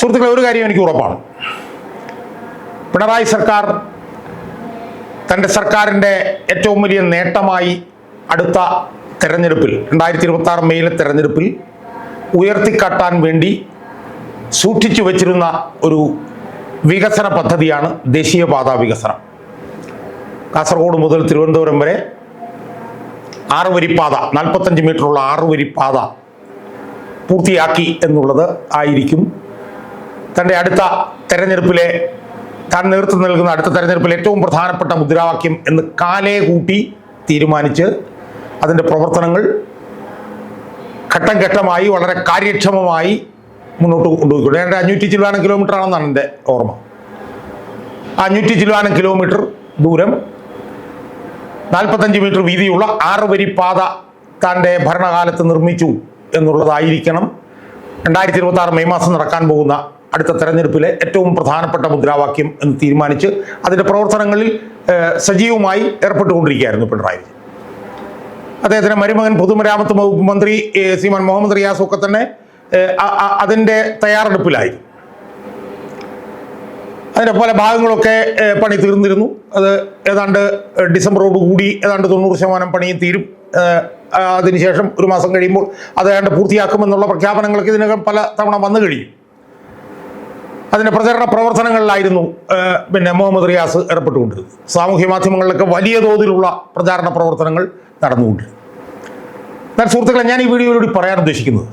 സുഹൃത്തുക്കളെ ഒരു കാര്യം എനിക്ക് ഉറപ്പാണ്. പിണറായി സർക്കാർ തന്റെ സർക്കാരിന്റെ ഏറ്റവും വലിയ നേട്ടമായി അടുത്ത തെരഞ്ഞെടുപ്പിൽ രണ്ടായിരത്തി ഇരുപത്തി ആറ് മെയിലെ തെരഞ്ഞെടുപ്പിൽ ഉയർത്തിക്കാട്ടാൻ വേണ്ടി സൂക്ഷിച്ചു വച്ചിരുന്ന ഒരു വികസന പദ്ധതിയാണ് ദേശീയപാത വികസനം. കാസർഗോഡ് മുതൽ തിരുവനന്തപുരം വരെ ആറ് വരിപ്പാത നാൽപ്പത്തഞ്ച് മീറ്ററുള്ള ആറ് വരിപ്പാത പൂർത്തിയാക്കി എന്നുള്ളത് ആയിരിക്കും തന്റെ അടുത്ത തെരഞ്ഞെടുപ്പിലെ താൻ നേതൃത്വം നൽകുന്ന അടുത്ത തെരഞ്ഞെടുപ്പിൽ ഏറ്റവും പ്രധാനപ്പെട്ട മുദ്രാവാക്യം എന്ന് കാലേ കൂട്ടി തീരുമാനിച്ച് അതിന്റെ പ്രവർത്തനങ്ങൾ ഘട്ടം ഘട്ടമായി വളരെ കാര്യക്ഷമമായി മുന്നോട്ട് കൊണ്ടുപോയിക്കൊണ്ട്. എന്റെ അഞ്ഞൂറ്റി ചിലവാനം കിലോമീറ്റർ ആണെന്നാണ് എന്റെ ഓർമ്മ. അഞ്ഞൂറ്റി ചില്ലുവാനം കിലോമീറ്റർ ദൂരം നാൽപ്പത്തഞ്ച് മീറ്റർ വീതിയുള്ള ആറ് വരി പാത തന്റെ ഭരണകാലത്ത് നിർമ്മിച്ചു എന്നുള്ളതായിരിക്കണം. രണ്ടായിരത്തി ഇരുപത്തി മെയ് മാസം നടക്കാൻ പോകുന്ന അടുത്ത തെരഞ്ഞെടുപ്പിലെ ഏറ്റവും പ്രധാനപ്പെട്ട മുദ്രാവാക്യം എന്ന് തീരുമാനിച്ച് അതിന്റെ പ്രവർത്തനങ്ങളിൽ സജീവമായി ഏർപ്പെട്ടുകൊണ്ടിരിക്കുകയായിരുന്നു പിണറായി വിജയൻ. അദ്ദേഹത്തിന്റെ മരുമകൻ പൊതുമരാമത്ത് വകുപ്പ് മന്ത്രി സീമാൻ മുഹമ്മദ് റിയാസ് ഒക്കെ തന്നെ അതിന്റെ തയ്യാറെടുപ്പിലായി അതിന്റെ പല ഭാഗങ്ങളൊക്കെ പണി തീർന്നിരുന്നു. അത് ഏതാണ്ട് ഡിസംബറോട് കൂടി ഏതാണ്ട് തൊണ്ണൂറ് ശതമാനം പണിയും തീരും. അതിനുശേഷം ഒരു മാസം കഴിയുമ്പോൾ അത് ഏതാണ്ട് പൂർത്തിയാക്കുമെന്നുള്ള പ്രഖ്യാപനങ്ങളൊക്കെ ഇതിനകം പല തവണ വന്നു കഴിയും അതിന്റെ പ്രചരണ പ്രവർത്തനങ്ങളിലായിരുന്നു പിന്നെ മുഹമ്മദ് റിയാസ് ഏർപ്പെട്ടുകൊണ്ടിരുന്നത് സാമൂഹ്യ മാധ്യമങ്ങളിലൊക്കെ വലിയ തോതിലുള്ള പ്രചാരണ പ്രവർത്തനങ്ങൾ നടന്നുകൊണ്ടിരുന്നു എന്നാൽ സുഹൃത്തുക്കളെ ഞാൻ ഈ വീഡിയോയിലൂടെ പറയാൻ ഉദ്ദേശിക്കുന്നത്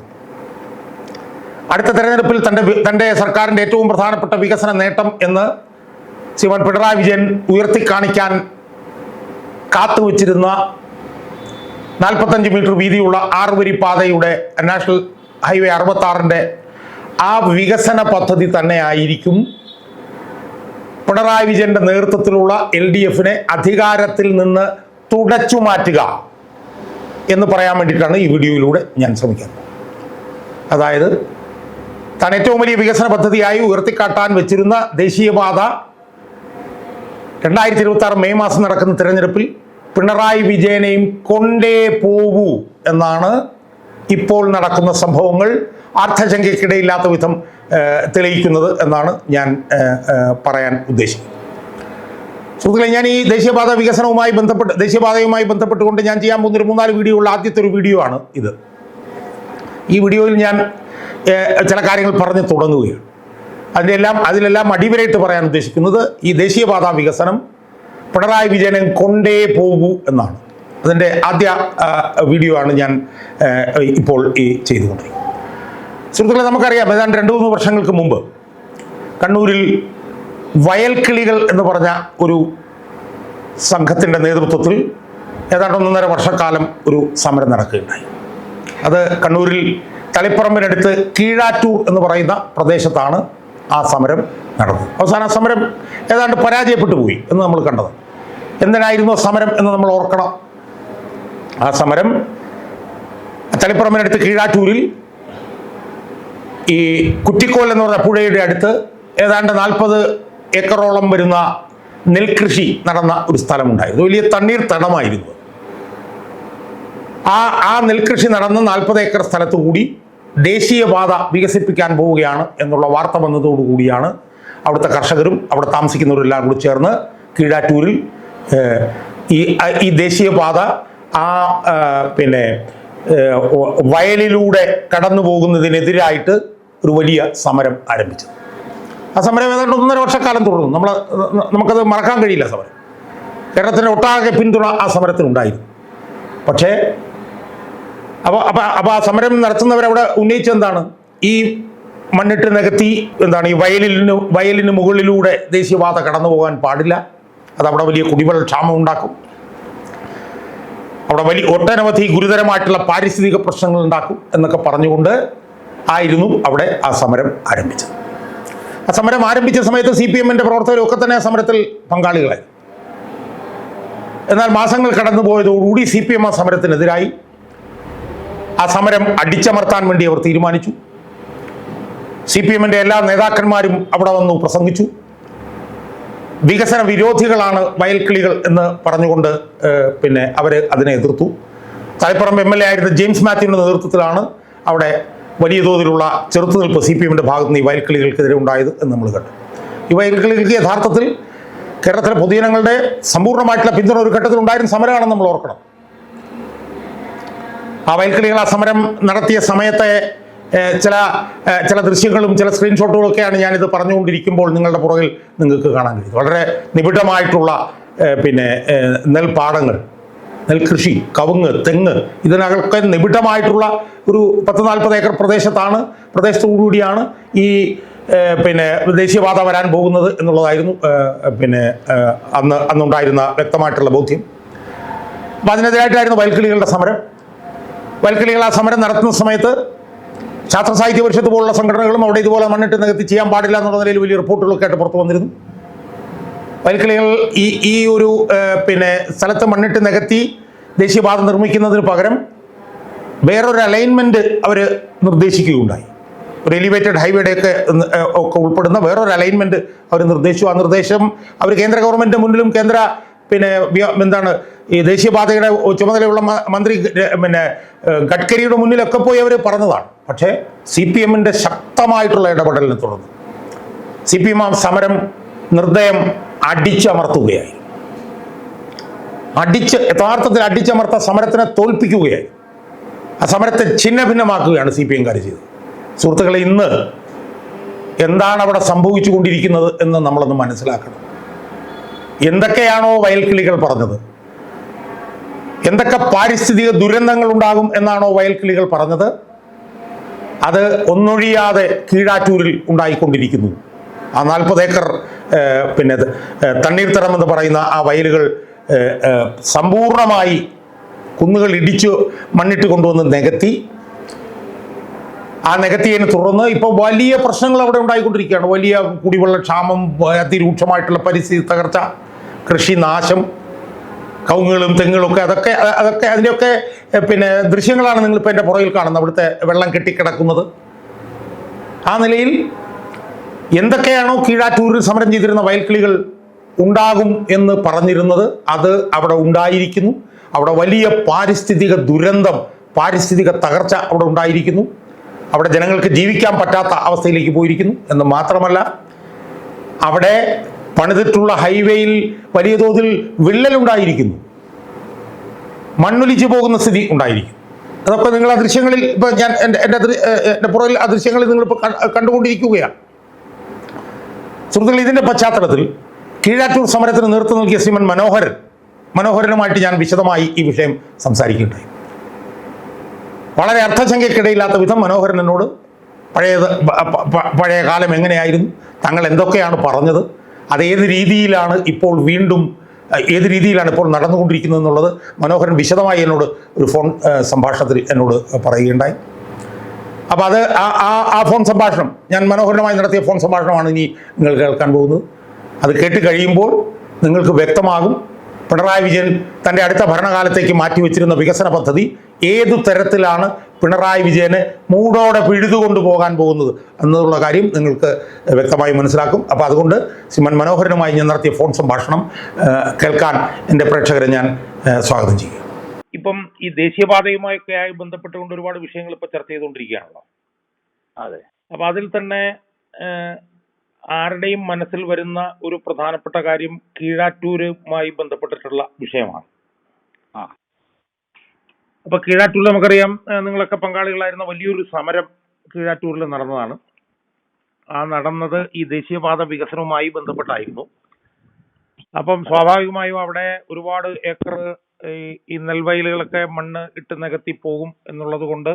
അടുത്ത തെരഞ്ഞെടുപ്പിൽ തന്റെ തന്റെ സർക്കാരിന്റെ ഏറ്റവും പ്രധാനപ്പെട്ട വികസന നേട്ടം എന്ന് ശ്രീമാൻ പിണറായി വിജയൻ ഉയർത്തിക്കാണിക്കാൻ കാത്തുവച്ചിരുന്ന നാൽപ്പത്തഞ്ച് മീറ്റർ വീതിയുള്ള ആറുവരി പാതയുടെ നാഷണൽ ഹൈവേ അറുപത്താറിന്റെ ആ വികസന പദ്ധതി തന്നെ ആയിരിക്കും പിണറായി വിജയന്റെ നേതൃത്വത്തിലുള്ള എൽ ഡി എഫിനെ അധികാരത്തിൽ നിന്ന് തുടച്ചു മാറ്റുക എന്ന് പറയാൻ വേണ്ടിയിട്ടാണ് ഈ വീഡിയോയിലൂടെ ഞാൻ ശ്രമിക്കുന്നത്. അതായത് താൻ ഏറ്റവും വലിയ വികസന പദ്ധതിയായി ഉയർത്തിക്കാട്ടാൻ വെച്ചിരുന്ന ദേശീയപാത രണ്ടായിരത്തി ഇരുപത്തി ആറ് മെയ് മാസം നടക്കുന്ന തിരഞ്ഞെടുപ്പിൽ പിണറായി വിജയനെയും കൊണ്ടേ പോവൂ എന്നാണ് ഇപ്പോൾ നടക്കുന്ന സംഭവങ്ങൾ. അർത്ഥശങ്കയ്ക്കിടയില്ലാത്ത വിധം തെളിയിക്കുന്നത് എന്നാണ് ഞാൻ പറയാൻ ഉദ്ദേശിക്കുന്നത്. സുഹൃത്തുക്കളെ ഞാൻ ഈ ദേശീയപാത വികസനവുമായി ബന്ധപ്പെട്ട് ദേശീയപാതയുമായി ബന്ധപ്പെട്ടുകൊണ്ട് ഞാൻ ചെയ്യാൻ പോകുന്ന ഒരു മൂന്നാൽ വീഡിയോ ഉള്ള ആദ്യത്തെ ഒരു വീഡിയോ ആണ് ഇത്. ഈ വീഡിയോയിൽ ഞാൻ ചില കാര്യങ്ങൾ പറഞ്ഞ് തുടങ്ങുകയാണ്. അതിന്റെ എല്ലാം അതിലെല്ലാം അടിവരയിട്ട് പറയാൻ ഉദ്ദേശിക്കുന്നത് ഈ ദേശീയപാത വികസനം പിണറായി വിജയനെ കൊണ്ടേ പോകൂ എന്നാണ്. അതിന്റെ ആദ്യ വീഡിയോ ആണ് ഞാൻ ഇപ്പോൾ ഈ ചെയ്തുകൊണ്ടിരിക്കുന്നത്. സുഹൃത്തുക്കളെ നമുക്കറിയാം ഏതാണ്ട് രണ്ട് മൂന്ന് വർഷങ്ങൾക്ക് മുമ്പ് കണ്ണൂരിൽ വയൽക്കിളികൾ എന്ന് പറഞ്ഞ ഒരു സംഘത്തിന്റെ നേതൃത്വത്തിൽ ഏതാണ്ട് ഒന്നൊന്നര വർഷക്കാലം ഒരു സമരം നടക്കുകയുണ്ടായി. അത് കണ്ണൂരിൽ തളിപ്പറമ്പിനടുത്ത് കീഴാറ്റൂർ എന്ന് പറയുന്ന പ്രദേശത്താണ് ആ സമരം നടന്നത്. അവസാന സമരം ഏതാണ്ട് പരാജയപ്പെട്ടു പോയി എന്ന് നമ്മൾ കണ്ടത് എന്തിനായിരുന്നു സമരം എന്ന് നമ്മൾ ഓർക്കണം? ആ സമരം തളിപ്പറമ്പിനടുത്ത് കീഴാറ്റൂരിൽ ഈ കുറ്റിക്കോൽ എന്ന് പറഞ്ഞ പുഴയുടെ അടുത്ത് ഏതാണ്ട് നാൽപ്പത് ഏക്കറോളം വരുന്ന നെൽകൃഷി നടന്ന ഒരു സ്ഥലമുണ്ടായിരുന്നു വലിയ തണ്ണീർ തടമായിരുന്നു. ആ ആ നെൽകൃഷി നടന്ന നാൽപ്പത് ഏക്കർ സ്ഥലത്ത് കൂടി ദേശീയപാത വികസിപ്പിക്കാൻ പോവുകയാണ് എന്നുള്ള വാർത്ത വന്നതോടുകൂടിയാണ് അവിടുത്തെ കർഷകരും അവിടെ താമസിക്കുന്നവരെല്ലാം കൂടി ചേർന്ന് കീഴാറ്റൂരിൽ ഈ ഈ ദേശീയപാത ആ പിന്നെ വയലിലൂടെ കടന്നു പോകുന്നതിനെതിരായിട്ട് ഒരു വലിയ സമരം ആരംഭിച്ചത് ആ സമരം ഏതാണ്ട് ഒന്നര വർഷക്കാലം തുടർന്നു. നമ്മൾ നമുക്കത് മറക്കാൻ കഴിയില്ല സമരം. കേരളത്തിന്റെ ഒട്ടാകെ പിന്തുണ ആ സമരത്തിനുണ്ടായിരുന്നു. പക്ഷേ അപ്പോൾ അപ്പോൾ അപ്പോൾ ആ സമരം നടത്തുന്നവരവിടെ ഉന്നയിച്ച എന്താണ്? ഈ മണ്ണിട്ട് നികത്തി എന്താണ്? ഈ വയലിന് വയലിന് മുകളിലൂടെ ദേശീയപാത കടന്നു പോകാൻ പാടില്ല. അതവിടെ വലിയ കുടിവെള്ള ക്ഷാമം ഉണ്ടാക്കും. അവിടെ വലിയ ഒട്ടനവധി ഗുരുതരമായിട്ടുള്ള പാരിസ്ഥിതിക പ്രശ്നങ്ങൾ ഉണ്ടാക്കും എന്നൊക്കെ പറഞ്ഞുകൊണ്ട് ആയിരുന്നു അവിടെ ആ സമരം ആരംഭിച്ചത്. ആ സമരം ആരംഭിച്ച സമയത്ത് സി പി എമ്മിന്റെ പ്രവർത്തകരൊക്കെ തന്നെ ആ സമരത്തിൽ പങ്കാളികളായി. എന്നാൽ മാസങ്ങൾ കടന്നു പോയതോടുകൂടി സി പി എം ആ സമരത്തിനെതിരായി ആ സമരം അടിച്ചമർത്താൻ വേണ്ടി അവർ തീരുമാനിച്ചു. സി പി എമ്മിന്റെ എല്ലാ നേതാക്കന്മാരും അവിടെ വന്നു പ്രസംഗിച്ചു. വികസന വിരോധികളാണ് വയൽക്കിളികൾ എന്ന് പറഞ്ഞുകൊണ്ട് പിന്നെ അവർ അതിനെ എതിർത്തു. തലപ്പുറം എം എൽ എ ആയിരുന്ന ജെയിംസ് മാത്യുവിന്റെ നേതൃത്വത്തിലാണ് അവിടെ വലിയ തോതിലുള്ള ചെറുത്തുനിൽപ്പ് സി പി എമ്മിന്റെ ഭാഗത്ത് നിന്ന് ഈ വയൽക്കിളികൾക്കെതിരെ ഉണ്ടായത് എന്ന് നമ്മൾ കണ്ടു. ഈ വയൽക്കിളികൾക്ക് യഥാർത്ഥത്തിൽ കേരളത്തിലെ പൊതുജനങ്ങളുടെ സമ്പൂർണമായിട്ടുള്ള പിന്തുണ ഒരു ഘട്ടത്തിൽ ഉണ്ടായിരുന്ന സമരമാണെന്ന് നമ്മൾ ഓർക്കണം. ആ വയൽക്കിളികൾ ആ സമരം നടത്തിയ സമയത്തെ ചില ചില ദൃശ്യങ്ങളും ചില സ്ക്രീൻഷോട്ടുകളും ഒക്കെയാണ് ഞാനിത് പറഞ്ഞുകൊണ്ടിരിക്കുമ്പോൾ നിങ്ങളുടെ പുറകിൽ നിങ്ങൾക്ക് കാണാൻ കഴിയും വളരെ നിബിഡമായിട്ടുള്ള പിന്നെ നെൽപ്പാടങ്ങൾ. നെൽകൃഷി കവുങ്ങ് തെങ്ങ് ഇതിനകൊക്കെ നിബിഡമായിട്ടുള്ള ഒരു പത്ത് നാൽപ്പത് ഏക്കർ പ്രദേശത്താണ് പ്രദേശത്തോടുകൂടിയാണ് ഈ പിന്നെ ദേശീയപാത വരാൻ പോകുന്നത് എന്നുള്ളതായിരുന്നു പിന്നെ അന്ന് അന്നുണ്ടായിരുന്ന വ്യക്തമായിട്ടുള്ള ബോധ്യം. അപ്പം അതിനെതിരായിട്ടായിരുന്നു വയൽക്കിളികളുടെ സമരം. വയൽക്കിളികൾ ആ സമരം നടത്തുന്ന സമയത്ത് ശാസ്ത്ര സാഹിത്യ പരിഷത്ത് പോലുള്ള സംഘടനകളും അവിടെ ഇതുപോലെ മണ്ണിട്ട് നികത്തി ചെയ്യാൻ പാടില്ല എന്നുള്ള നിലയിൽ വലിയ റിപ്പോർട്ടുകളൊക്കെ ആയിട്ട് പുറത്തു വന്നിരുന്നു. വയൽക്കിളികൾ ഈ ഈ ഒരു പിന്നെ സ്ഥലത്ത് മണ്ണിട്ട് നികത്തി ദേശീയപാത നിർമ്മിക്കുന്നതിന് പകരം വേറൊരു അലൈൻമെന്റ് അവർ നിർദ്ദേശിക്കുകയുണ്ടായി. ഒരു എലിവേറ്റഡ് ഹൈവേയുടെ ഒക്കെ ഒക്കെ ഉൾപ്പെടുന്ന വേറൊരു അലൈൻമെന്റ് അവർ നിർദ്ദേശിച്ചു. ആ നിർദ്ദേശം അവർ കേന്ദ്ര ഗവൺമെന്റിന്റെ മുന്നിലും കേന്ദ്ര പിന്നെ എന്താണ് ഈ ദേശീയപാതയുടെ ചുമതലയുള്ള മന്ത്രി പിന്നെ ഗഡ്കരിയുടെ മുന്നിലൊക്കെ പോയി അവർ പറഞ്ഞതാണ്. പക്ഷേ സി പി എമ്മിന്റെ ശക്തമായിട്ടുള്ള ഇടപെടലിനെ തുടർന്ന്. സി പി എം ആ സമരം നിർദ്ദയം അടിച്ചമർത്തുകയായി. അടിച്ച് യഥാർത്ഥത്തിൽ അടിച്ചമർത്ത സമരത്തിനെ തോൽപ്പിക്കുകയായി. ആ സമരത്തെ ഛിന്ന ഭിന്നമാക്കുകയാണ് സി പി എംകാർ ചെയ്തത്. സുഹൃത്തുക്കളെ ഇന്ന് എന്താണ് അവിടെ സംഭവിച്ചു കൊണ്ടിരിക്കുന്നത് എന്ന് നമ്മളൊന്ന് മനസ്സിലാക്കണം. എന്തൊക്കെയാണോ വയൽക്കിളികൾ പറഞ്ഞത്? എന്തൊക്കെ പാരിസ്ഥിതിക ദുരന്തങ്ങൾ ഉണ്ടാകും എന്നാണോ വയൽക്കിളികൾ പറഞ്ഞത്? അത് ഒന്നൊഴിയാതെ കീഴാറ്റൂരിൽ ഉണ്ടായിക്കൊണ്ടിരിക്കുന്നു. ആ നാൽപ്പത് ഏക്കർ പിന്നെ തണ്ണീർത്തടം എന്ന് പറയുന്ന ആ വയലുകൾ സമ്പൂർണമായി കുന്നുകൾ ഇടിച്ചു മണ്ണിട്ട് കൊണ്ടുവന്ന് നികത്തി. ആ നികത്തിയതിനെ തുടർന്ന് ഇപ്പോൾ വലിയ പ്രശ്നങ്ങൾ അവിടെ ഉണ്ടായിക്കൊണ്ടിരിക്കുകയാണ്. വലിയ കുടിവെള്ള ക്ഷാമം അതിരൂക്ഷമായിട്ടുള്ള പരിസ്ഥിതി തകർച്ച കൃഷി നാശം കവുങ്ങുകളും തെങ്ങുകളും ഒക്കെ അതൊക്കെ അതൊക്കെ അതിന്റെയൊക്കെ പിന്നെ ദൃശ്യങ്ങളാണ് നിങ്ങളിപ്പോൾ എന്റെ പുറകിൽ കാണുന്നത്. അവിടുത്തെ വെള്ളം കെട്ടിക്കിടക്കുന്നത്. ആ നിലയിൽ എന്തൊക്കെയാണോ കീഴാറ്റൂരിൽ സമരം ചെയ്തിരുന്ന വയൽക്കിളികൾ ഉണ്ടാകും എന്ന് പറഞ്ഞിരുന്നത് അത് അവിടെ ഉണ്ടായിരിക്കുന്നു. അവിടെ വലിയ പാരിസ്ഥിതിക ദുരന്തം പാരിസ്ഥിതിക തകർച്ച അവിടെ ഉണ്ടായിരിക്കുന്നു. അവിടെ ജനങ്ങൾക്ക് ജീവിക്കാൻ പറ്റാത്ത അവസ്ഥയിലേക്ക് പോയിരിക്കുന്നു. എന്ന് മാത്രമല്ല അവിടെ പണിതിട്ടുള്ള ഹൈവേയിൽ വലിയ തോതിൽ വിള്ളലുണ്ടായിരിക്കുന്നു മണ്ണൊലിച്ചു പോകുന്ന സ്ഥിതി ഉണ്ടായിരിക്കും അതൊക്കെ നിങ്ങൾ ആ ദൃശ്യങ്ങളിൽ ഇപ്പം ഞാൻ എന്റെ എന്റെ എന്റെ പുറകിൽ ആ ദൃശ്യങ്ങളിൽ നിങ്ങളിപ്പോൾ കണ്ടുകൊണ്ടിരിക്കുകയാണ്. സുഹൃത്തുക്കൾ ഇതിന്റെ പശ്ചാത്തലത്തിൽ കീഴാറ്റൂർ സമരത്തിന് നേതൃത്വം നൽകിയ ശ്രീമൻ മനോഹരൻ മനോഹരനുമായിട്ട് ഞാൻ വിശദമായി ഈ വിഷയം സംസാരിക്കുകയുണ്ടായി. വളരെ അർത്ഥശങ്കയ്ക്കിടയില്ലാത്ത വിധം മനോഹരൻ എന്നോട് പഴയത് പ- പ- പഴയ കാലം എങ്ങനെയായിരുന്നു തങ്ങൾ എന്തൊക്കെയാണ് പറഞ്ഞത് അത് ഏത് രീതിയിലാണ് ഇപ്പോൾ വീണ്ടും ഏത് രീതിയിലാണ് ഇപ്പോൾ നടന്നുകൊണ്ടിരിക്കുന്നത് എന്നുള്ളത് മനോഹരൻ വിശദമായി എന്നോട് ഒരു ഫോൺ സംഭാഷണത്തിൽ എന്നോട് പറയുകയുണ്ടായി. അപ്പോൾ അത് ആ ആ ഫോൺ സംഭാഷണം. ഞാൻ മനോഹരമായി നടത്തിയ ഫോൺ സംഭാഷണമാണ് ഇനി നിങ്ങൾ കേൾക്കാൻ പോകുന്നത്. അത് കേട്ട് കഴിയുമ്പോൾ നിങ്ങൾക്ക് വ്യക്തമാകും. പിണറായി വിജയൻ തന്റെ അടുത്ത ഭരണകാലത്തേക്ക് മാറ്റിവെച്ചിരുന്ന വികസന പദ്ധതി ഏതു തരത്തിലാണ് പിണറായി വിജയനെ മൂടോടെ പിഴുതുകൊണ്ട് പോകാൻ പോകുന്നത് എന്നുള്ള കാര്യം നിങ്ങൾക്ക് വ്യക്തമായി മനസ്സിലാക്കും. അപ്പോൾ അതുകൊണ്ട് സിമൻ മനോഹരനുമായി ഞാൻ നടത്തിയ ഫോൺ സംഭാഷണം കേൾക്കാൻ എന്റെ പ്രേക്ഷകരെ ഞാൻ സ്വാഗതം ചെയ്യും ഇപ്പം ഈ ദേശീയപാതയുമായൊക്കെ ആയി ബന്ധപ്പെട്ടുകൊണ്ട് ഒരുപാട് വിഷയങ്ങൾ ഇപ്പൊ ചർച്ച ചെയ്തുകൊണ്ടിരിക്കുകയാണല്ലോ. അതെ. അപ്പൊ അതിൽ തന്നെ ആരുടെയും മനസ്സിൽ വരുന്ന ഒരു പ്രധാനപ്പെട്ട കാര്യം കീഴാറ്റൂരുമായി ബന്ധപ്പെട്ടിട്ടുള്ള വിഷയമാണ്. അപ്പൊ കീഴാറ്റൂരിൽ നമുക്കറിയാം നിങ്ങളൊക്കെ പങ്കാളികളായിരുന്ന വലിയൊരു സമരം കീഴാറ്റൂരിൽ നടന്നതാണ്. ആ നടന്നത് ഈ ദേശീയപാത വികസനവുമായി ബന്ധപ്പെട്ടായിരുന്നു. അപ്പം സ്വാഭാവികമായും അവിടെ ഒരുപാട് ഏക്കർ ഈ നെൽവയലുകളൊക്കെ മണ്ണ് ഇട്ട് നികത്തി പോകും എന്നുള്ളത് കൊണ്ട്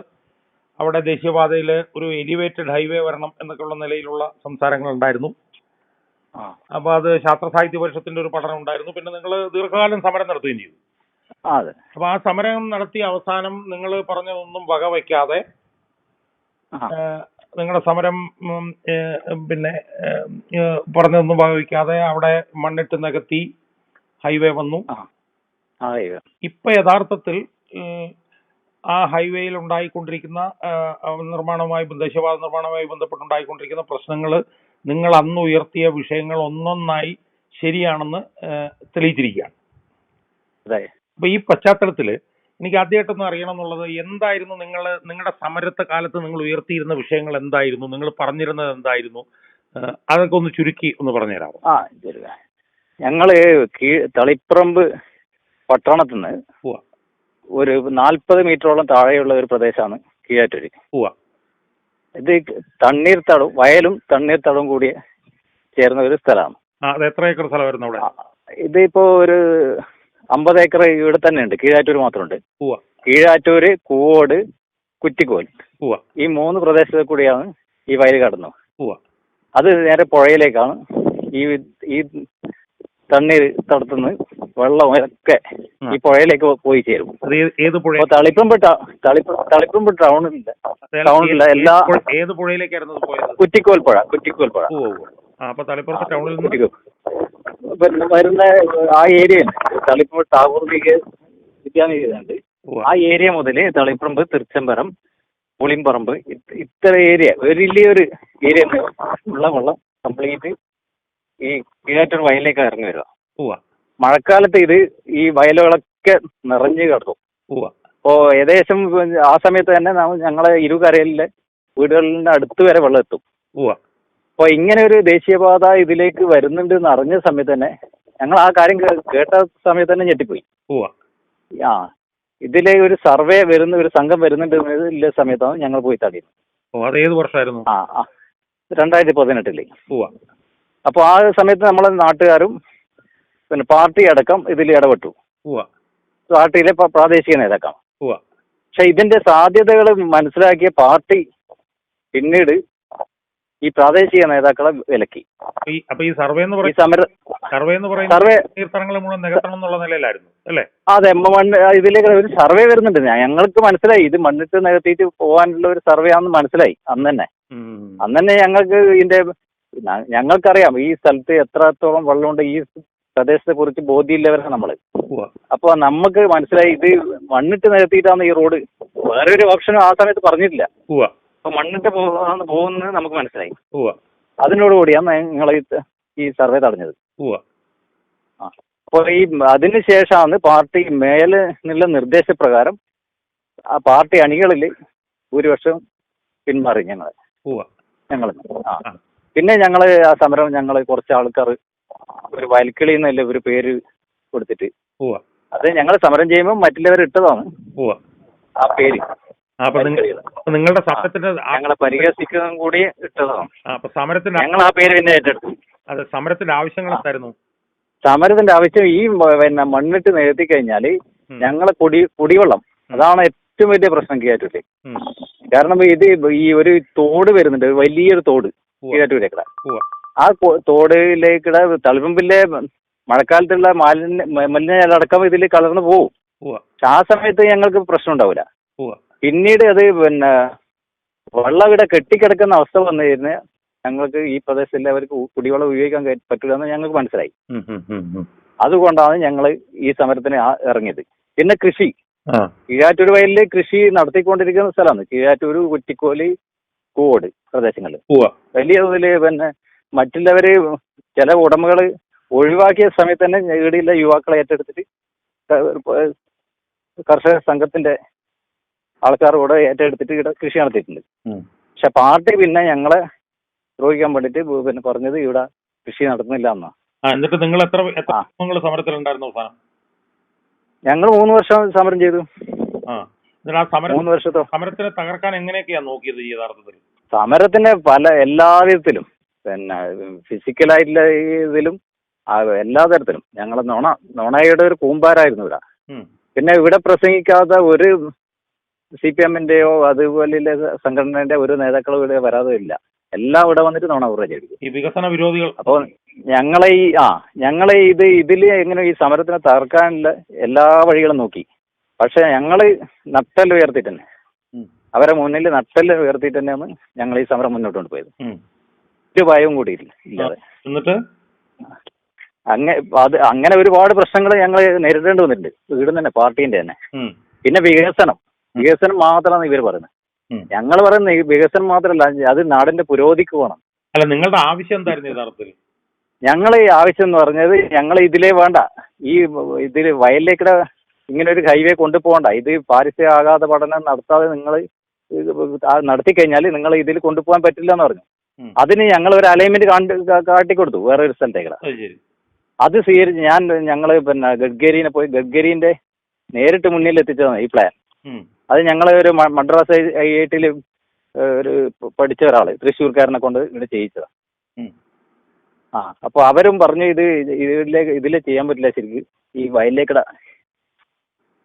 അവിടെ ദേശീയപാതയിൽ ഒരു എലിവേറ്റഡ് ഹൈവേ വരണം എന്നൊക്കെയുള്ള നിലയിലുള്ള സംസാരങ്ങൾ ഉണ്ടായിരുന്നു അപ്പൊ അത് ശാസ്ത്ര സാഹിത്യ പരിഷത്തിന്റെ ഒരു പഠനം ഉണ്ടായിരുന്നു. പിന്നെ നിങ്ങൾ ദീർഘകാലം സമരം നടത്തുകയും ചെയ്തു. അപ്പൊ ആ സമരം നടത്തി അവസാനം നിങ്ങൾ പറഞ്ഞതൊന്നും വകവയ്ക്കാതെ നിങ്ങളുടെ സമരം പിന്നെ പറഞ്ഞതൊന്നും വകവയ്ക്കാതെ അവിടെ മണ്ണിട്ട് നികത്തി ഹൈവേ വന്നു. അതെ ഇപ്പൊ യഥാർത്ഥത്തിൽ ആ ഹൈവേയിൽ ഉണ്ടായിക്കൊണ്ടിരിക്കുന്ന നിർമ്മാണവുമായി ദേശീയപാത നിർമ്മാണവുമായി ബന്ധപ്പെട്ടുണ്ടായിക്കൊണ്ടിരിക്കുന്ന പ്രശ്നങ്ങൾ നിങ്ങൾ അന്ന് ഉയർത്തിയ വിഷയങ്ങൾ ഒന്നൊന്നായി ശരിയാണെന്ന് തെളിയിച്ചിരിക്കുകയാണ്. അതെ. അപ്പൊ ഈ പശ്ചാത്തലത്തിൽ എനിക്ക് ആദ്യമായിട്ടൊന്നും അറിയണം എന്നുള്ളത് എന്തായിരുന്നു നിങ്ങൾ നിങ്ങളുടെ സമരത്തെ കാലത്ത് നിങ്ങൾ ഉയർത്തിയിരുന്ന വിഷയങ്ങൾ എന്തായിരുന്നു? നിങ്ങൾ പറഞ്ഞിരുന്നത് എന്തായിരുന്നു? അതൊക്കെ ഒന്ന് ചുരുക്കി ഒന്ന് പറഞ്ഞുതരാമോ? ആ കീ തളിപ്പറമ്പ് പട്ടണത്തിൽ നിന്ന് ഒരു നാൽപ്പത് മീറ്ററോളം താഴെയുള്ള ഒരു പ്രദേശമാണ് കീഴാറ്റൂര്. ഇത് തണ്ണീർത്തടവും വയലും തണ്ണീർത്തടവും കൂടി ചേർന്ന ഒരു സ്ഥലമാണ്. എത്ര ഏക്കർ സ്ഥലമായിരുന്നു അവിടെ? ഇതിപ്പോ ഒരു അമ്പത് ഏക്കർ ഇവിടെ തന്നെ ഉണ്ട് കീഴാറ്റൂർ മാത്രമുണ്ട് കീഴാറ്റൂര് കൂവോട് കുറ്റിക്കോൽ. ഈ മൂന്ന് പ്രദേശത്തിൽ കൂടിയാണ് ഈ വയൽ കടന്നു. അത് നേരെ പുഴയിലേക്കാണ്. ഈ ഈ തണ്ണീർ തടത്തുനിന്ന് വെള്ളം ഒക്കെ ഈ പുഴയിലേക്ക് പോയി ചേരും. അത് ഏത് ഏത് പുഴ അപ്പൊ തളിപ്പറമ്പ് ട- തളിപ്പ തളിപ്പറമ്പ് ടൗണില്ല ടൗണില്ല എല്ലാ ഏത് പുഴയിലേക്കായിരുന്നു അത് പോയത്? കുറ്റിക്കോൽ പുഴ കുറ്റിക്കോൽ പുഴ. ഉവ്വ ഉവ്വ ആ അപ്പൊ തലപ്പുറത്ത് ടൗണിൽ നിന്ന് കുറ്റിക്കോൽ. പിന്നെ വരുന്ന ആ ഏരിയ തളിപ്പറമ്പ് ടാഗോർ ലീഗ് വിദ്യാനികേതനുണ്ട്. ഉവ്വ. ആ ഏരിയ മുതൽ തളിപ്പറമ്പ് തിരുച്ചമ്പരം പുളിമ്പറമ്പ് ഇത്ര ഏരിയ. വലിയൊരു ഏരിയ ഉള്ള വെള്ളം കംപ്ലീറ്റ് ഈ കീഴാറ്റൂർ വയലിലേക്ക് ഇറങ്ങി വരിക. ഉവ്വ. മഴക്കാലത്ത് ഇത് ഈ വയലുകളൊക്കെ നിറഞ്ഞു കിടക്കും. ഉവ്വ. അപ്പോൾ ഏകദേശം ആ സമയത്ത് തന്നെ ഞങ്ങളെ ഇരുകരയിലെ വീടുകളുടെ അടുത്ത് വരെ വെള്ളം എത്തും. ഉവ്വ. അപ്പോൾ ഇങ്ങനെ ഒരു ദേശീയപാത ഇതിലേക്ക് വരുന്നുണ്ട് എന്ന് അറിഞ്ഞ സമയത്ത് തന്നെ ഞങ്ങൾ ആ കാര്യം കേട്ട സമയത്ത് തന്നെ ഞെട്ടിപ്പോയി. ഉവ്വ. ആ ഇതിലെ ഒരു സർവേ വരുന്ന ഒരു സംഘം വരുന്നുണ്ട് എന്നുള്ള സമയത്താണ് ഞങ്ങൾ പോയി തടയുന്നത്. ഓ അത് ഏത് വർഷമായിരുന്നു ആ ആ. രണ്ടായിരത്തി പതിനെട്ടിൽ. ഉവ്വ. അപ്പോൾ ആ സമയത്ത് നമ്മളെ നാട്ടുകാരും പിന്നെ പാർട്ടി അടക്കം ഇതിൽ ഇടപെട്ടു. പാർട്ടിയിലെ പ്രാദേശിക നേതാക്കൾ. പക്ഷെ ഇതിന്റെ സാധ്യതകൾ മനസ്സിലാക്കിയ പാർട്ടി പിന്നീട് ഈ പ്രാദേശിക നേതാക്കളെ വിലക്കി. അപ്പൊ ഈ സർവേ എന്ന് പറയുന്നത് സർവേ എന്ന് പറയുന്നത് നികത്തണം എന്നുള്ള നിലയിലായിരുന്നു അല്ലേ? അതെ മണ്ണ് ഇതിലേക്ക് ഒരു സർവേ വരുന്നുണ്ട്. ഞങ്ങൾക്ക് മനസ്സിലായി. ഇത് മണ്ണിട്ട് നികത്തിയിട്ട് പോകാനുള്ള ഒരു സർവേ ആണെന്ന് മനസ്സിലായി. അന്ന് തന്നെ. അന്ന് തന്നെ ഞങ്ങൾക്ക് ഇതിന്റെ ഞങ്ങൾക്കറിയാം ഈ സ്ഥലത്ത് എത്രത്തോളം വെള്ളമുണ്ട് ഈ പ്രദേശത്തെ കുറിച്ച് ബോധ്യമില്ലവരാണ് നമ്മൾ. ഉവ്വ. അപ്പൊ നമുക്ക് മനസ്സിലായി ഇത് മണ്ണിട്ട് നിരത്തിയിട്ടാണ് ഈ റോഡ് വേറെ ഒരു ഓപ്ഷനും ആ സമയത്ത് പറഞ്ഞിട്ടില്ല. അപ്പൊ മണ്ണിട്ട് പോകാന്ന് പോകുന്നത് നമുക്ക് മനസ്സിലായി. അതിനോട് അതിനോടുകൂടിയാണ് നിങ്ങൾ ഈ സർവേ തടഞ്ഞത്. അപ്പൊ അപ്പോൾ ഈ അതിന് ശേഷമാണ് പാർട്ടി മേലെ നിന്നുള്ള നിർദ്ദേശപ്രകാരം ആ പാർട്ടി അണികളിൽ ഭൂരിപക്ഷം പിന്മാറി ഞങ്ങൾ ഞങ്ങൾ ആ. പിന്നെ ഞങ്ങൾ ആ സമരം ഞങ്ങൾ കുറച്ച് ആൾക്കാർ ഒരു വയൽക്കിളി എന്നല്ല ഒരു പേര് കൊടുത്തിട്ട്. അത് ഞങ്ങൾ സമരം ചെയ്യുമ്പോൾ മറ്റുള്ളവർ ഇട്ടതാണ്. ആ പേര്. നിങ്ങളുടെ സമരത്തിന്റെ ഞങ്ങളെ പരിഹസിക്കുന്നതും കൂടി ഇട്ടതാണ്. സമരത്തിന്റെ ഞങ്ങൾ ആ പേര് പിന്നെ ഏറ്റെടുത്തു. അതെ സമരത്തിന്റെ ആവശ്യങ്ങൾ എന്തായിരുന്നു? സമരത്തിന്റെ ആവശ്യം ഈ പിന്നെ മണ്ണിട്ട് നികത്തി കഴിഞ്ഞാൽ ഞങ്ങളെ കുടി കുടിവെള്ളം അതാണ് ഏറ്റവും വലിയ പ്രശ്നം കേട്ടിട്ട് കാരണം ഇത് ഈ ഒരു തോട് വരുന്നുണ്ട് വലിയൊരു തോട്. കീഴാറ്റൂരേക്കട. ആ തോടിലേക്കിട തളിപ്പമ്പിലെ മഴക്കാലത്തുള്ള മാലിന്യ മലിനജലടക്കം ഇതിൽ കലർന്നു പോവും. ആ സമയത്ത് ഞങ്ങൾക്ക് പ്രശ്നം ഉണ്ടാവില്ല പിന്നീട് അത് പിന്നെ വെള്ളം ഇവിടെ കെട്ടിക്കിടക്കുന്ന അവസ്ഥ വന്നു കഴിഞ്ഞാൽ ഞങ്ങൾക്ക് ഈ പ്രദേശത്തിൽ അവർക്ക് കുടിവെള്ളം ഉപയോഗിക്കാൻ പറ്റില്ല എന്ന് ഞങ്ങൾക്ക് മനസ്സിലായി. അതുകൊണ്ടാണ് ഞങ്ങൾ ഈ സമരത്തിന് ഇറങ്ങിയത്. പിന്നെ കൃഷി. കീഴാറ്റൂർ വയലിൽ കൃഷി നടത്തിക്കൊണ്ടിരിക്കുന്ന സ്ഥലമാണ്. കീഴാറ്റൂർ കുറ്റിക്കോൽ കൂവോട് പ്രദേശങ്ങളിൽ. വലിയ തോതിൽ പിന്നെ മറ്റുള്ളവര് ചില ഉടമകൾ ഒഴിവാക്കിയ സമയത്ത് തന്നെ ഇവിടെയുള്ള യുവാക്കളെ ഏറ്റെടുത്തിട്ട് കർഷക സംഘത്തിന്റെ ആൾക്കാർ കൂടെ ഏറ്റെടുത്തിട്ട് ഇവിടെ കൃഷി നടത്തിയിട്ടുണ്ട്. പക്ഷെ പാർട്ടി പിന്നെ ഞങ്ങളെ ദ്രോഹിക്കാൻ വേണ്ടിട്ട് പിന്നെ പറഞ്ഞത് ഇവിടെ കൃഷി നടത്തുന്നില്ല എന്നാ. എന്നിട്ട് നിങ്ങൾ എത്ര എത്ര സമരത്തിലുണ്ടായിരുന്നു ഞങ്ങൾ മൂന്ന് വർഷം സമരം ചെയ്തു. മൂന്ന് വർഷത്തോ? സമരത്തിനെ തകർക്കാൻ എങ്ങനെയൊക്കെയാ നോക്കിയത് ഈ യഥാർത്ഥത്തിൽ? സമരത്തിന്റെ പല എല്ലാ വിധത്തിലും പിന്നെ ഫിസിക്കലായിട്ടുള്ള ഇതിലും എല്ലാ തരത്തിലും. ഞങ്ങളെ നോണ നോണയുടെ ഒരു കൂമ്പാരായിരുന്നു ഇവിടെ. പിന്നെ ഇവിടെ പ്രസംഗിക്കാത്ത ഒരു സി പി എമ്മിന്റെയോ അതുപോലെ സംഘടനയുടെ ഒരു നേതാക്കളും ഇവിടെ വരാതെ ഇല്ല. എല്ലാം ഇവിടെ വന്നിട്ട് നോണ ഈ വികസന വിരോധികൾ അപ്പോൾ ഞങ്ങളെ ഈ ആ ഞങ്ങളെ ഇത് ഇതിൽ എങ്ങനെ ഈ സമരത്തിനെ തകർക്കാനുള്ള എല്ലാ വഴികളും നോക്കി. പക്ഷെ ഞങ്ങൾ നട്ടൽ ഉയർത്തിയിട്ട് തന്നെ. അവരെ മുന്നിൽ നട്ടൽ ഉയർത്തിയിട്ട് തന്നെയാണ് ഞങ്ങൾ ഈ സമരം മുന്നോട്ട് കൊണ്ടുപോയത് ഒരു ഭയവും കൂടിയില്ല ഇല്ലാതെ. എന്നിട്ട്? അങ്ങനെ അത് അങ്ങനെ ഒരുപാട് പ്രശ്നങ്ങൾ ഞങ്ങൾ നേരിടേണ്ടി വന്നിട്ടുണ്ട്. വീടും തന്നെ പാർട്ടീന്റെ തന്നെ. പിന്നെ വികസനം. വികസനം മാത്രമാണ് ഇവർ പറയുന്നത്. ഞങ്ങൾ പറയുന്ന വികസനം മാത്രമല്ല അത് നാടിന്റെ പുരോഗതിക്ക് പോകണം അല്ല നിങ്ങളുടെ ആവശ്യം എന്തായിരുന്നു യഥാർത്ഥത്തിൽ? ഞങ്ങൾ ഈ ആവശ്യം എന്ന് പറഞ്ഞത് ഞങ്ങൾ ഇതിലേ വേണ്ട. ഈ ഇതിൽ വയലിലേക്കിടെ ഇങ്ങനെ ഒരു ഹൈവേ കൊണ്ടുപോകണ്ട. ഇത് പാരിസ്ഥിതിക ആഘാത പഠനം നടത്താതെ നിങ്ങൾ നടത്തി കഴിഞ്ഞാൽ നിങ്ങൾ ഇതിൽ കൊണ്ടുപോകാൻ പറ്റില്ല എന്ന് പറഞ്ഞു അതിന് ഞങ്ങൾ ഒരു അലൈൻമെന്റ് കാട്ടിക്കൊടുത്തു വേറെ ഒരു സ്ഥലത്തേക്ക്. അത് സ്വീകരിച്ച് ഞാൻ ഞങ്ങൾ പിന്നെ ഗഡ്ഗരിനെ പോയി ഗഡ്ഗരിന്റെ നേരിട്ട് മുന്നിൽ എത്തിച്ചതാണ് ഈ പ്ലാൻ അത് ഞങ്ങൾ ഒരു മദ്രാസ് ഐ ഐ ടിയിൽ ഒരു പഠിച്ച ഒരാൾ തൃശ്ശൂർക്കാരനെ കൊണ്ട് ഇവിടെ ചെയ്യിച്ചതാണ് ആ അപ്പോൾ അവരും പറഞ്ഞു ഇത് ഇതിലേക്ക് ഇതിൽ ചെയ്യാൻ പറ്റില്ല ശരിക്കും. ഈ വയലിലേക്കിട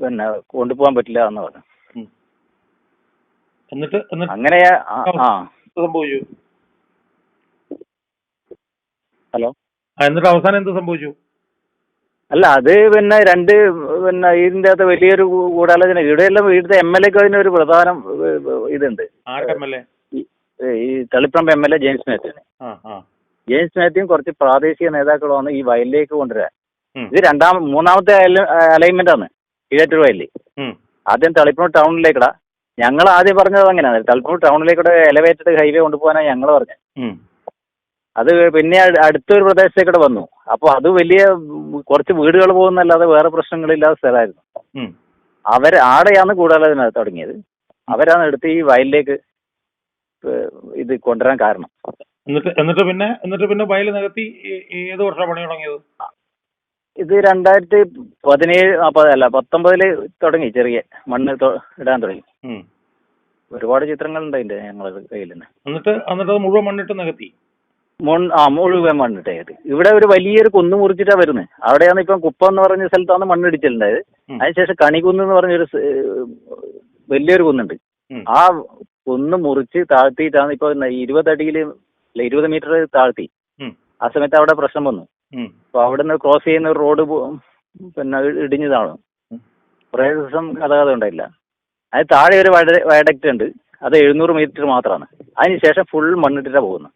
പിന്നെ കൊണ്ടുപോകാൻ പറ്റില്ല എന്ന് പറഞ്ഞു. എന്നിട്ട് അങ്ങനെ സംഭവിച്ചു? ഹലോ? എന്നിട്ട് അവസാനം എന്ത് സംഭവിച്ചു? അല്ല അത് പിന്നെ രണ്ട് പിന്നെ ഇതിന്റെ അകത്ത് വലിയൊരു ഗൂഢാലോചന ഇവിടെയെല്ലാം ഇവിടുത്തെ എം എൽ എക്ക് അതിനൊരു പ്രധാന ഇതുണ്ട്. ഈ- Taliparamba M L A James മാത്യുവിന്. James മാത്യുവും കുറച്ച് പ്രാദേശിക നേതാക്കൾ വന്ന് ഈ വയലിലേക്ക് കൊണ്ടുവരാൻ. ഇത് രണ്ടാം മൂന്നാമത്തെ അലൈൻമെന്റ് ആണ്. കീഴറ്റൂർ വയലിൽ. ആദ്യം തളിപ്പൂർ ടൗണിലേക്കടാ. ഞങ്ങൾ ആദ്യം പറഞ്ഞത് അങ്ങനെയാണ് തളിപ്പൂർ ടൗണിലേക്കൂടെ എലവേറ്റഡ് ഹൈവേ കൊണ്ടുപോകാനാണ് ഞങ്ങൾ പറഞ്ഞത് അത് പിന്നെ അട്- അടുത്തൊരു പ്രദേശത്തേക്കൂടെ വന്നു. അപ്പോൾ അത് വലിയ കുറച്ച് വീടുകൾ പോകുന്നല്ലാതെ വേറെ പ്രശ്നങ്ങളില്ലാത്ത സ്ഥലമായിരുന്നു. അവർ ആടെയാണ് കൂടുതൽ തുടങ്ങിയത്. അവരാണ് എടുത്ത് ഈ വയലിലേക്ക് ഇത് കൊണ്ടുവരാൻ കാരണം. എന്നിട്ട് എന്നിട്ട് പിന്നെ എന്നിട്ട് പിന്നെ വയൽ നികത്തി ഏത് വർഷമാണ് പണി തുടങ്ങിയത്? ഇത് രണ്ടായിരത്തി പതിനേഴ് അല്ല പത്തൊമ്പതിൽ തുടങ്ങി ചെറിയ മണ്ണ് ഇടാൻ തുടങ്ങി. ഒരുപാട് ചിത്രങ്ങൾ ഉണ്ട് അതിന്റെ ഞങ്ങളുടെ കയ്യിൽ തന്നെ എന്നിട്ട് എന്നിട്ട് അത് മുഴുവൻ മണ്ണിട്ട് നികത്തി? ആ മുഴുവൻ മണ്ണിട്ടത്. ഇവിടെ ഒരു വലിയൊരു കുന്ന് മുറിച്ചിട്ടാ വരുന്നത് അവിടെയാണ് ഇപ്പം കുപ്പം എന്ന് പറഞ്ഞ സ്ഥലത്താണ് മണ്ണിടിച്ചിട്ടുണ്ടായത് ഉം. അതിനുശേഷം കണികുന്ന് എന്ന് പറഞ്ഞൊരു വലിയൊരു കുന്നുണ്ട്. ആ കുന്ന് മുറിച്ച് താഴ്ത്തിയിട്ടാണ് ഇപ്പൊ ഇരുപതടിയിൽ ഇരുപത് മീറ്റർ താഴ്ത്തി. ആ സമയത്ത് അവിടെ പ്രശ്നം വന്നു. അപ്പൊ അവിടുന്ന് ക്രോസ് ചെയ്യുന്ന ഒരു റോഡ് പിന്നെ ഇടിഞ്ഞതാണ്. കുറെ ദിവസം ഗതാഗതം ഉണ്ടായില്ല. അതിന് താഴെ ഒരു വയഡക്റ്റ് ഉണ്ട്. അത് എഴുന്നൂറ് മീറ്റർ മാത്രമാണ് അതിനുശേഷം ഫുൾ മണ്ണിട്ടിട്ടാണ് പോകുന്നത്.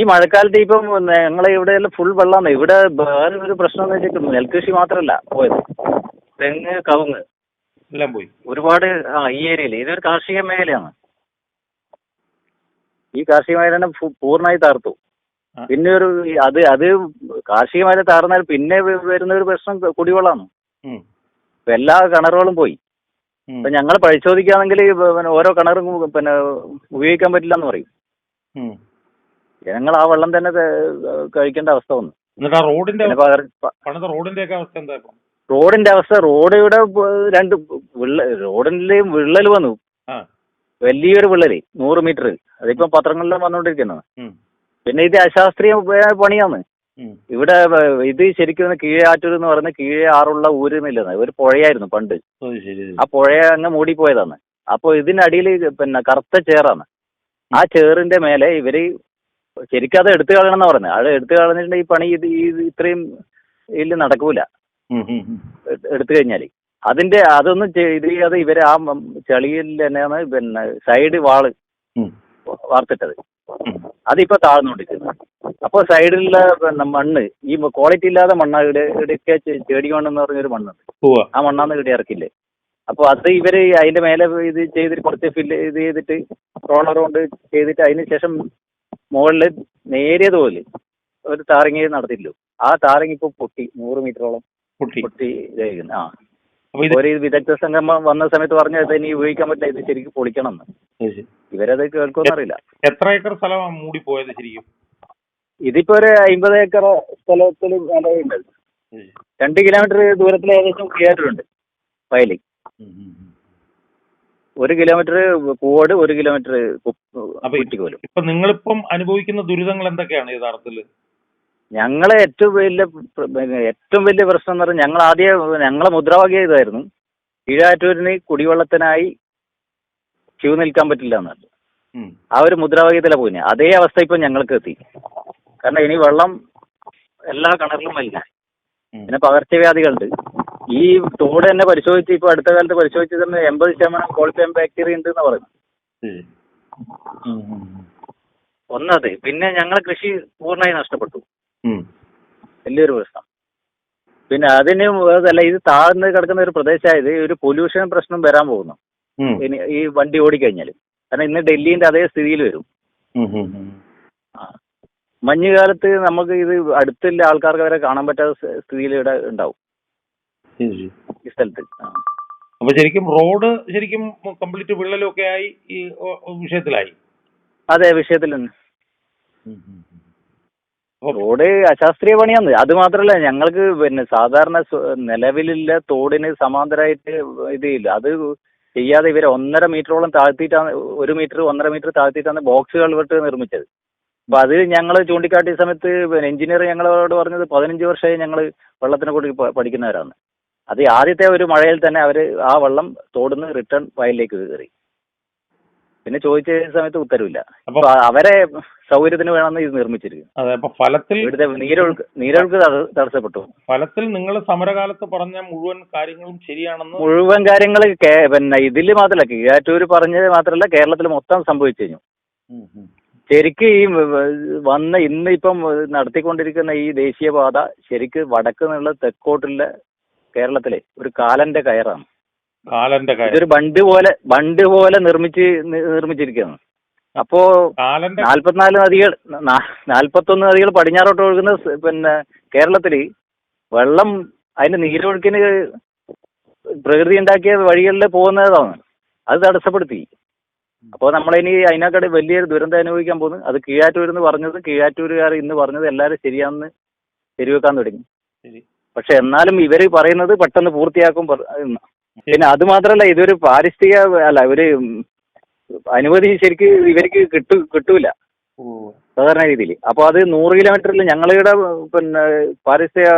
ഈ മഴക്കാലത്ത് ഇപ്പം ഞങ്ങളെ ഇവിടെ എല്ലാം ഫുൾ വെള്ളമാണ് ഇവിടെ വേറെ ഒരു പ്രശ്നം എന്ന് വെച്ചിട്ട് നെൽകൃഷി മാത്രമല്ല പോയത്. തെങ്ങ് കവുങ്ങ്. എല്ലാം പോയി. ഒരുപാട് ആ ഈ ഏരിയയിൽ. ഇതൊരു കാർഷിക മേഖലയാണ്. ഈ കാർഷിക മേഖല പൂർണമായി തകർത്തു. പിന്നെ ഒരു അത് അത് കാർഷിക മേഖല തകർന്നാൽ പിന്നെ വരുന്ന ഒരു പ്രശ്നം കുടിവെള്ളമാണ്. എല്ലാ കിണറുകളും പോയി. അപ്പൊ ഞങ്ങൾ പരിശോധിക്കുകയാണെങ്കിൽ പിന്നെ ഓരോ കിണറും പിന്നെ ഉപയോഗിക്കാൻ പറ്റില്ല എന്ന് പറയും ജനങ്ങൾ ഞങ്ങൾ ആ വെള്ളം തന്നെ കഴിക്കേണ്ട അവസ്ഥ വന്നു. എന്നിട്ട് ആ റോഡിന്റെ പിന്നെ പകരം പണിത റോഡിന്റെ ഒക്കെ അവസ്ഥ എന്താ ഇപ്പം? റോഡിന്റെ അവസ്ഥ രണ്ട് വിള്ള റോഡിന്റെ വിള്ളൽ വന്നു. വലിയൊരു വിള്ളൽ നൂറ് മീറ്റർ അതിപ്പോ പത്രങ്ങളിലും വന്നുകൊണ്ടിരിക്കുന്നത് ഉം. പിന്നെ ഇത് അശാസ്ത്രീയ പണിയാണ്. ഇവിടെ ഇത് ശരിക്കും കീഴാറ്റൂർ എന്ന് പറയുന്ന കീഴേ ആറുള്ള ഊര് എന്നില്ലെന്ന്. ഒരു പുഴയായിരുന്നു പണ്ട്. ആ പുഴ അങ്ങ് മൂടിപ്പോയതാണ്. അപ്പോൾ ഇതിനടിയിൽ പിന്നെ കറുത്ത ചേറാണ്. ആ ചേറിന്റെ മേലെ ഇവർ ശരിക്കും അത് എടുത്തു കളയണം എന്ന് പറയുന്നത് അത് എടുത്തു കളഞ്ഞിട്ടുണ്ടെങ്കിൽ ഈ പണി ഇത് ഈ ഇത്രയും ഇതിൽ നടക്കൂല. എടുത്തു കഴിഞ്ഞാൽ അതിന്റെ അതൊന്നും ചെയ്ത് ചെയ്യാതെ ഇവർ ആ ചെളിയിൽ തന്നെയാണ് പിന്നെ സൈഡ് വാൾ. വാർത്തിട്ടത്. അതിപ്പോ താഴ്ന്നുകൊണ്ടിരിക്കുന്നത് അപ്പോൾ സൈഡിലുള്ള മണ്ണ് ഈ ക്വാളിറ്റി ഇല്ലാതെ മണ്ണാ ഇവിടെ ഇവിടെയൊക്കെ ചെ- ചേടി മണ്ണെന്ന് പറഞ്ഞൊരു മണ്ണുണ്ട്. ആ മണ്ണാന്ന് ഇവിടെ ഇറക്കില്ലേ. അപ്പോൾ അത് ഇവർ അതിന്റെ മേലെ ഇത് ചെയ്തിട്ട് കുറച്ച് ഫില്ല് ഇത് ചെയ്തിട്ട് റോളർ കൊണ്ട് ചെയ്തിട്ട് അതിന് ശേഷം മുകളിൽ നേരിയത് പോലെ ഒരു താരങ്ങി നടത്തില്ലോ ആ താരങ്ങി ഇപ്പോൾ പൊട്ടി നൂറ് മീറ്ററോളം പൊട്ടി. പൊട്ടി ആ. ഒരു വിദഗ്ധ സംഘം വന്ന സമയത്ത് പറഞ്ഞ ഇത് ഇനി ഉപയോഗിക്കാൻ പറ്റില്ല ഇത് ശരിക്കും പൊളിക്കണം എന്ന്. ഇവരത് കേൾക്കുമെന്ന് അറിയില്ല എത്ര ഏക്കർ സ്ഥലമാണ് മൂടി പോയത് ശരിക്കും ഇതിപ്പോ ഒരു അമ്പത് ഏക്കർ സ്ഥലത്തിൽ രണ്ട് കിലോമീറ്റർ ദൂരത്തിൽ ഏകദേശം തിയേറ്ററുണ്ട് വയലിൽ ഉം. ഉം. ഉം. ഒരു കിലോമീറ്റർ പൂവോട് ഒരു കിലോമീറ്റർ ഇപ്പൊ നിങ്ങളിപ്പം അനുഭവിക്കുന്ന ദുരിതങ്ങൾ എന്തൊക്കെയാണ് യഥാർത്ഥത്തിൽ ഞങ്ങളെ ഏറ്റവും വലിയ പിന്നെ ഏറ്റവും വലിയ പ്രശ്നം എന്ന് പറഞ്ഞാൽ ഞങ്ങൾ ആദ്യം ഞങ്ങളെ മുദ്രാവാക്യം ഇതായിരുന്നു കീഴാറ്റൂരിന് കുടിവെള്ളത്തിനായി ക്യൂ നിൽക്കാൻ പറ്റില്ല എന്നാണ്. ആ ഒരു മുദ്രാവാക്യത്തിലാണ് പോയി അതേ അവസ്ഥ ഇപ്പം ഞങ്ങൾക്ക് എത്തി. കാരണം ഇനി വെള്ളം എല്ലാ കിണറിലും വലിയ. പിന്നെ പകർച്ചവ്യാധികളുണ്ട്. ഈ തോട് തന്നെ പരിശോധിച്ച് ഇപ്പോൾ അടുത്ത കാലത്ത് പരിശോധിച്ച് തന്നെ എൺപത് ശതമാനം കോൾഫേം ബാക്ടീരിയ ഉണ്ട് എന്ന് പറയുന്നു. ഒന്നത്. പിന്നെ ഞങ്ങളെ കൃഷി പൂർണമായി നഷ്ടപ്പെട്ടു. വലിയൊരു പ്രശ്നം. പിന്നെ അതിന് അതല്ല ഇത് താഴ്ന്ന് കിടക്കുന്ന ഒരു പ്രദേശമായത് ഒരു പൊല്യൂഷൻ പ്രശ്നം വരാൻ പോകുന്നു. ഇനി ഈ വണ്ടി ഓടിക്കഴിഞ്ഞാൽ കാരണം ഇന്ന് ഡൽഹിന്റെ അതേ സ്ഥിതിയിൽ വരും. മഞ്ഞുകാലത്ത് നമുക്ക് ഇത് അടുത്തുള്ള ആൾക്കാർക്ക് വരെ കാണാൻ പറ്റാത്ത സ്ഥിതിയിൽ ഇവിടെ ഉണ്ടാവും. ഈ സ്ഥലത്ത്. അപ്പൊ ശരിക്കും റോഡ് ശരിക്കും കംപ്ലീറ്റ് വിള്ളലൊക്കെ ആയി ഈ വിഷയത്തിലായി? അതെ വിഷയത്തിൽ അപ്പൊ റോഡ് അശാസ്ത്രീയ പണിയാന്ന് അത് മാത്രല്ല ഞങ്ങൾക്ക് പിന്നെ സാധാരണ നിലവിലില്ല തോടിന് സമാന്തരമായിട്ട് ഇത് ഇല്ല അത് ചെയ്യാതെ ഇവർ ഒന്നര മീറ്ററോളം താഴ്ത്തിയിട്ടാണ് ഒരു മീറ്റർ ഒന്നര മീറ്റർ താഴ്ത്തിയിട്ടാണ് ബോക്സ് കൾവെട്ട് നിർമ്മിച്ചത്. അപ്പൊ അത് ഞങ്ങൾ ചൂണ്ടിക്കാട്ടിയ സമയത്ത് പിന്നെ എഞ്ചിനീയർ ഞങ്ങളോട് പറഞ്ഞത് പതിനഞ്ച് വർഷമായി ഞങ്ങൾ വെള്ളത്തിനെ കൂടി പഠിക്കുന്നവരാണ്. അത് ആദ്യത്തെ ഒരു മഴയിൽ തന്നെ അവർ ആ വെള്ളം തോടുന്ന് റിട്ടേൺ വയലിലേക്ക് കയറി. പിന്നെ ചോദിച്ച സമയത്ത് ഉത്തരവില്ല. അപ്പൊ അവരെ സൗകര്യത്തിന് വേണമെന്ന് ഇത് നിർമ്മിച്ചിരിക്കുന്നു. അതെ അപ്പൊ ഫലത്തിൽ ഇവിടുത്തെ നീരൊഴുക്ക് നീരൊഴുക്ക് തടസ്സപ്പെട്ടു. ഫലത്തിൽ നിങ്ങൾ സമരകാലത്ത് പറഞ്ഞ മുഴുവൻ കാര്യങ്ങളും ശരിയാണെന്ന് മുഴുവൻ കാര്യങ്ങൾ പിന്നെ ഇതിൽ മാത്രമല്ല കീഴാറ്റൂര് പറഞ്ഞത് മാത്രമല്ല കേരളത്തിൽ മൊത്തം സംഭവിച്ചു കഴിഞ്ഞു. ശരിക്ക് ഈ വന്ന ഇന്ന് ഇപ്പം നടത്തിക്കൊണ്ടിരിക്കുന്ന ഈ ദേശീയപാത ശരിക്ക് വടക്ക് നിന്നുള്ള തെക്കോട്ടുള്ള കേരളത്തിലെ ഒരു കാലന്റെ കയറാണ്. കാലന്റെ ഇതൊരു ബണ്ട് പോലെ ബണ്ട് പോലെ നിർമ്മിച്ച് നിർമ്മിച്ചിരിക്കുകയാണ്. അപ്പോ കാലന്റെ നാൽപ്പത്തിനാല് നദികൾ നാൽപ്പത്തൊന്ന് നദികൾ പടിഞ്ഞാറോട്ട് ഒഴുകുന്ന പിന്നെ കേരളത്തിൽ വെള്ളം അതിന്റെ നീരൊഴുക്കിന് പ്രകൃതി ഉണ്ടാക്കിയ വഴികളിൽ പോകുന്നതാണ് അത് തടസ്സപ്പെടുത്തി. അപ്പോൾ നമ്മളിനി അതിനേക്കാട് വലിയൊരു ദുരന്തം അനുഭവിക്കാൻ പോകുന്നു. അത് കീഴാറ്റൂർ എന്ന് പറഞ്ഞത് കീഴാറ്റൂരുകാർ ഇന്ന് പറഞ്ഞത് എല്ലാവരും ശരിയാണെന്ന് ശരിവെക്കാൻ തുടങ്ങി. പക്ഷെ എന്നാലും ഇവർ പറയുന്നത് പെട്ടെന്ന് പൂർത്തിയാക്കും. പിന്നെ അത് മാത്രമല്ല ഇതൊരു പാരിസ്ഥിതിക അല്ല ഒരു അനുമതി ശരിക്ക് ഇവർക്ക് കിട്ടു കിട്ടൂല. സാധാരണ രീതിയിൽ അപ്പോൾ അത് നൂറ് കിലോമീറ്ററിൽ ഞങ്ങളുടെ പിന്നെ പാരിസ്ഥിതിക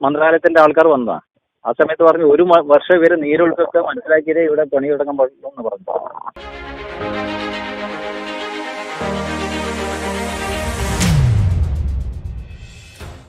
മന്ത്രാലയത്തിന്റെ ആൾക്കാർ വന്നതാണ് ആ സമയത്ത് പറഞ്ഞു ഒരു വർഷം ഇവർ നീരൊഴുക്കൊക്കെ മനസ്സിലാക്കിയതേ ഇവിടെ പണി തുടങ്ങാൻ പാടുള്ളൂ എന്ന് പറഞ്ഞു.